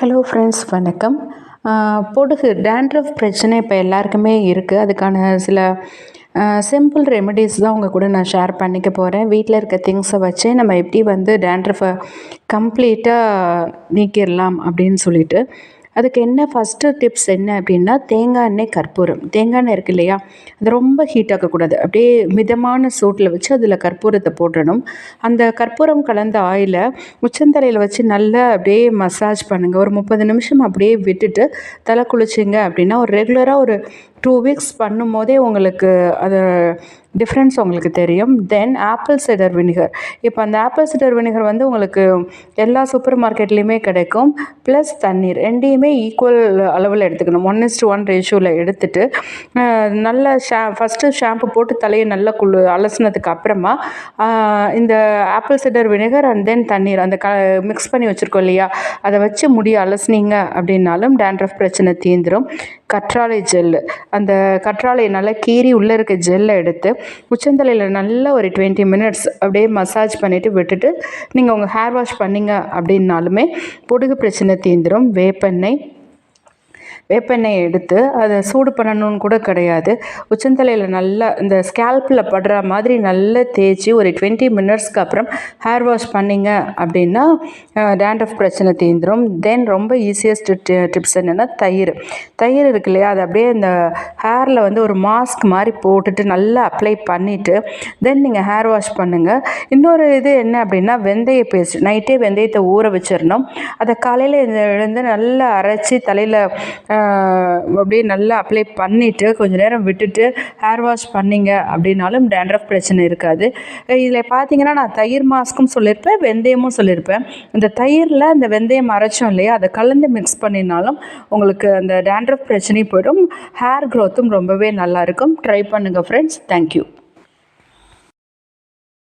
Hello friends வணக்கம். பொடுகு dandruff பிரச்சனை இப்போ எல்லாருக்குமே இருக்குது அதுக்கான சில சிம்பிள் ரெமெடிஸ் தான் உங்கள் கூட நான் ஷேர் பண்ணிக்க போகிறேன் வீட்டில் இருக்க திங்ஸை வச்சு நம்ம எப்படி வந்து டேண்ட்ரஃபை கம்ப்ளீட்டாக நீக்கிடலாம் அப்படின்னு சொல்லிட்டு. அதுக்கு என்ன ஃபஸ்ட்டு டிப்ஸ் என்ன அப்படின்னா தேங்காய் எண்ணெய் கற்பூரம். தேங்காய் எண்ணெய் இருக்கு இல்லையா? அது ரொம்ப ஹீட் ஆக்கக்கூடாது. அப்படியே மிதமான சூட்டில் வச்சு அதில் கற்பூரத்தை போட்டுடணும் அந்த கற்பூரம் கலந்த ஆயிலை உச்சந்தலையில் வச்சு நல்லா அப்படியே மசாஜ் பண்ணுங்கள் ஒரு முப்பது நிமிஷம் அப்படியே விட்டுட்டு தலை குளிச்சிங்க அப்படின்னா ஒரு ரெகுலராக ஒரு டூ வீக்ஸ் பண்ணும் போதே உங்களுக்கு அது டிஃப்ரென்ஸ் உங்களுக்கு தெரியும். தென் ஆப்பிள் சிடர் வினிகர் இப்போ அந்த ஆப்பிள் சிடர் வினிகர் வந்து உங்களுக்கு எல்லா சூப்பர் மார்க்கெட்லேயுமே கிடைக்கும். ப்ளஸ் தண்ணீர். ரெண்டையுமே ஈக்குவல் அளவில் எடுத்துக்கணும். ஒன் இஸ் ஒன் ரேஷியோவில் எடுத்துட்டு நல்ல ஷா ஃபஸ்ட்டு ஷாம்பு போட்டு தலையை நல்லா குளு அலசினதுக்கு அப்புறமா இந்த apple cider vinegar and then தண்ணீர். அந்த க மிக்ஸ் பண்ணி வச்சுருக்கோம் இல்லையா? அதை வச்சு முடிய அலசுனீங்க அப்படின்னாலும் டேண்ட்ரஃப் பிரச்சனை தீந்துரும். கற்றாழை ஜெல்லு. அந்த கற்றாழையை நல்லா கீறி உள்ளே இருக்க ஜெல்லை எடுத்து உச்சந்தலையில் நல்லா ஒரு டுவெண்ட்டி மினிட்ஸ் அப்படியே மசாஜ் பண்ணிவிட்டு விட்டுட்டு நீங்கள் உங்கள் ஹேர் வாஷ் பண்ணீங்க அப்படின்னாலுமே பொடுகு பிரச்சனை தீந்துடும் வேப்பெண்ணெய் வேப்பெண்ணெய் எடுத்து அதை சூடு பண்ணணும்னு கூட கிடையாது. உச்சந்தலையில் நல்லா இந்த ஸ்கேல்பில் படுற மாதிரி நல்லா தேய்ச்சி ஒரு டுவெண்ட்டி மினிட்ஸ்க்கு அப்புறம் ஹேர் வாஷ் பண்ணிங்க அப்படின்னா டேண்ட்ரஃப் பிரச்சனை தீந்துரும் தென் ரொம்ப ஈஸியஸ்ட் டிப்ஸ் என்னென்னா தயிர். தயிர் இருக்கு இல்லையா? அது அப்படியே இந்த ஹேரில் வந்து ஒரு மாஸ்க் மாதிரி போட்டுட்டு நல்லா அப்ளை பண்ணிவிட்டு தென் நீங்கள் ஹேர் வாஷ் பண்ணுங்கள் இன்னொரு இது என்ன அப்படின்னா வெந்தய பேஸ்ட் நைட்டே வெந்தயத்தை ஊற வச்சிடணும். அதை காலையில் எழுந்து நல்லா அரைச்சி தலையில் அப்படியே நல்லா அப்ளை பண்ணிவிட்டு கொஞ்சம் நேரம் விட்டுட்டு ஹேர் வாஷ் பண்ணிங்க அப்படின்னாலும் டேண்ட்ரஃப் பிரச்சனை இருக்காது. இதில் பார்த்தீங்கன்னா நான் தயிர் மாஸ்க்கும் சொல்லியிருப்பேன் வெந்தயமும் சொல்லியிருப்பேன் இந்த தயிரில் அந்த வெந்தயம் அரைச்சோம் இல்லையா அதை கலந்து மிக்ஸ் பண்ணினாலும் உங்களுக்கு அந்த டேண்ட்ரஃப் பிரச்சனையும் போயிடும். ஹேர் க்ரோத்தும் ரொம்பவே நல்லாயிருக்கும் ட்ரை பண்ணுங்கள் ஃப்ரெண்ட்ஸ் தேங்க்யூ